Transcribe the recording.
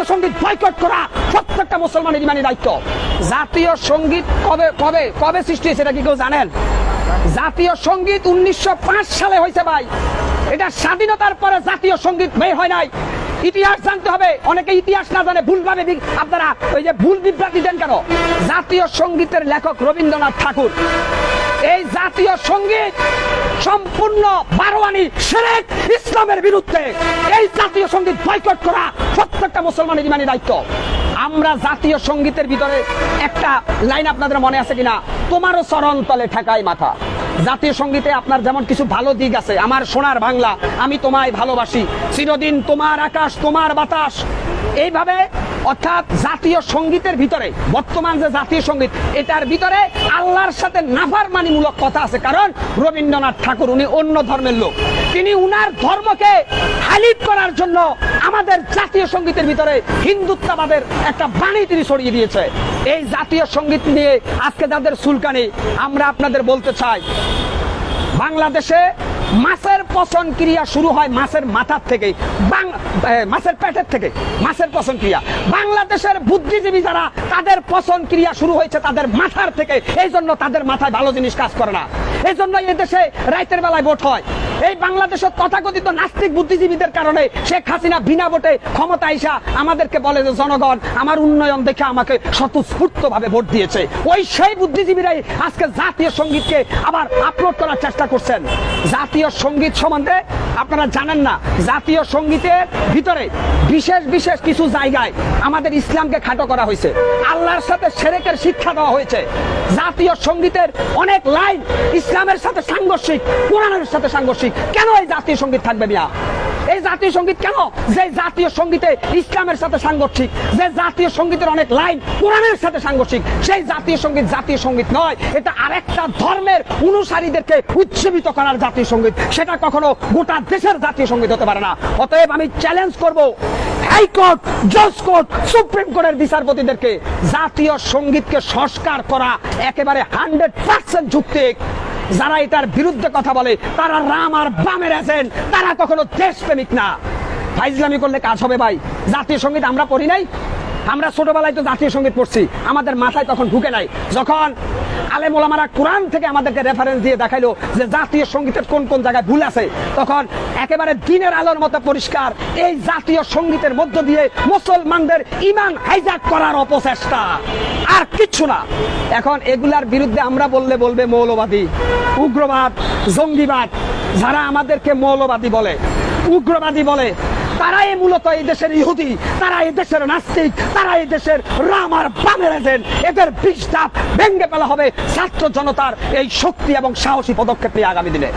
জাতীয় সংগীত বয়কট করা প্রত্যেকটা মুসলমানের ইমানি দায়িত্ব। জাতীয় সংগীত কবে কবে কবে সৃষ্টি হয়েছে এটা কি কেউ জানেন? জাতীয় সংগীত উনিশশো সালে হয়েছে ভাই। এটা স্বাধীনতার পরে জাতীয় সংগীত বের হয় নাই। ইতিহাস জানতে হবে। অনেকে ইতিহাস না জানে ভুলভাবে আপনারা ওই যে ভুল বিভ্রান্তি দেন কেন? জাতীয় সঙ্গীতের লেখক রবীন্দ্রনাথ ঠাকুর। এই জাতীয় সংগীত সম্পূর্ণ বারোয়ানি সেরেক ইসলামের বিরুদ্ধে এই জাতীয় সংগীত বয়কট করা প্রত্যেকটা মুসলমানের ইমানি দায়িত্ব। আমরা জাতীয় সঙ্গীতের ভিতরে একটা লাইন আপনাদের মনে আছে কিনা? তোমারও চরণ তলে ঠেকায় মাথা। জাতীয় সঙ্গীতে আপনার যেমন কিছু ভালো দিক আছে, আমার সোনার বাংলা, আমি তোমায় ভালোবাসি। চিরদিন তোমার আকাশ, তোমার বাতাস। এইভাবে অর্থাৎ জাতীয় সঙ্গীতের ভিতরে, বর্তমান যে জাতীয় সংগীত, এটার ভিতরে আল্লাহর সাথে নাফারমানিমূলক কথা আছে। কারণ রবীন্দ্রনাথ ঠাকুর উনি অন্য ধর্মের লোক। তিনি উনার ধর্মকে হাইলাইট করার জন্য আমাদের জাতীয় সঙ্গীতের ভিতরে হিন্দুত্ববাদের একটা বাণী তিনি ছড়িয়ে দিয়েছে। এই জাতীয় সংগীত নিয়ে আজকে যাদের সুলকানি আমরা আপনাদের বলতে চাই, বাংলাদেশে মাছের পচন ক্রিয়া শুরু হয় মাছের মাথার থেকে মাছের পেটের থেকে, মাছের পচন ক্রিয়া। বাংলাদেশের বুদ্ধিজীবী যারা তাদের পচন ক্রিয়া শুরু হয়েছে তাদের মাথার থেকে, এই জন্য তাদের মাথায় ভালো জিনিস কাজ করে না। এই জন্য এদেশে দেশে রাইতের বেলায় ভোট হয়। এই বাংলাদেশের তথাকথিত নাস্তিক বুদ্ধিজীবীদের কারণে শেখ হাসিনা বিনা ভোটে ক্ষমতা আইসা আমাদেরকে বলে যে, জনগণ, আমার উন্নয়ন দেখে আমাকে স্বতঃস্ফূর্ত ভাবে ভোট দিয়েছে। ওই সেই বুদ্ধিজীবীরাই আজকে জাতীয় সঙ্গীতকে আবার আপলোড করার চেষ্টা করছেন। জাতীয় সংগীত সম্বন্ধে আপনারা জানেন না, জাতীয় সঙ্গীতের ভিতরে বিশেষ বিশেষ কিছু জায়গায় আমাদের ইসলামকে খাটো করা হয়েছে। আল্লাহর সাথে সেরেকের শিক্ষা দেওয়া হয়েছে। জাতীয় সঙ্গীতের অনেক লাইন ইসলামের সাথে সাংঘর্ষিক, কোরআনের সাথে সাংঘর্ষিক, কেন এই জাতীয় সংগীত থাকবে মিয়া? এই জাতীয় সংগীত কেন? যে জাতীয় সঙ্গীতে ইসলামের সাথে সাংঘর্ষিক, যে জাতীয় সঙ্গীতের অনেক লাইন কোরআনের সাথে সাংঘর্ষিক, সেই জাতীয় সংগীত জাতীয় সংগীত নয়, এটা আরেকটা ধর্মের অনুসারীদেরকে উজ্জীবিত করার জাতীয় সংগীত। সেটা কখনো গোটা দেশের জাতীয় সংগীত হতে পারে না। অতএব আমি চ্যালেঞ্জ করব হাইকোর্ট জজ কোর্ট সুপ্রিম কোর্টের বিচারপতিদেরকে জাতীয় সঙ্গীতকে সংস্কার করা, একেবারে হান্ড্রেড পার্সেন্ট যুক্তিক। যারা এটার বিরুদ্ধে কথা বলে, তারা রাম আর বামের আছেন তারা কখনো দেশপ্রেমিক না। ফাইজলামি করলে কাজ হবে ভাই। জাতীয় সংগীত আমরা পড়ি নাই। আমরা ছোটবেলায় তো জাতীয় সংগীত পড়ছি। আমাদের মাথায় তখন ঢুকে নাই। যখন আলেম ওলামারা কোরআন থেকে আমাদেরকে রেফারেন্স দিয়ে দেখাইলো যে জাতীয় সঙ্গীতের কোন কোন জায়গায় ভুল আছে। তখন একেবারে দিনের আলোর মতো পরিষ্কার এই জাতীয় সঙ্গীতের মধ্য দিয়ে মুসলমানদের ইমান হাইজাক করার অপচেষ্টা। আর কিচ্ছু না। এখন এগুলার বিরুদ্ধে আমরা বললে বলবে মৌলবাদী, উগ্রবাদ, জঙ্গিবাদ, যারা আমাদেরকে মৌলবাদী বলে, উগ্রবাদী বলে। তারাই মূলত এই দেশের ইহুদি তারা এই দেশের নাস্তিক তারা এই দেশের রাম আর বামের এজেন্ট এদের বিষ ভেঙ্গে ফেলা হবে ছাত্র জনতার এই শক্তি এবং সাহসী পদক্ষেপ নিয়ে আগামী দিনে।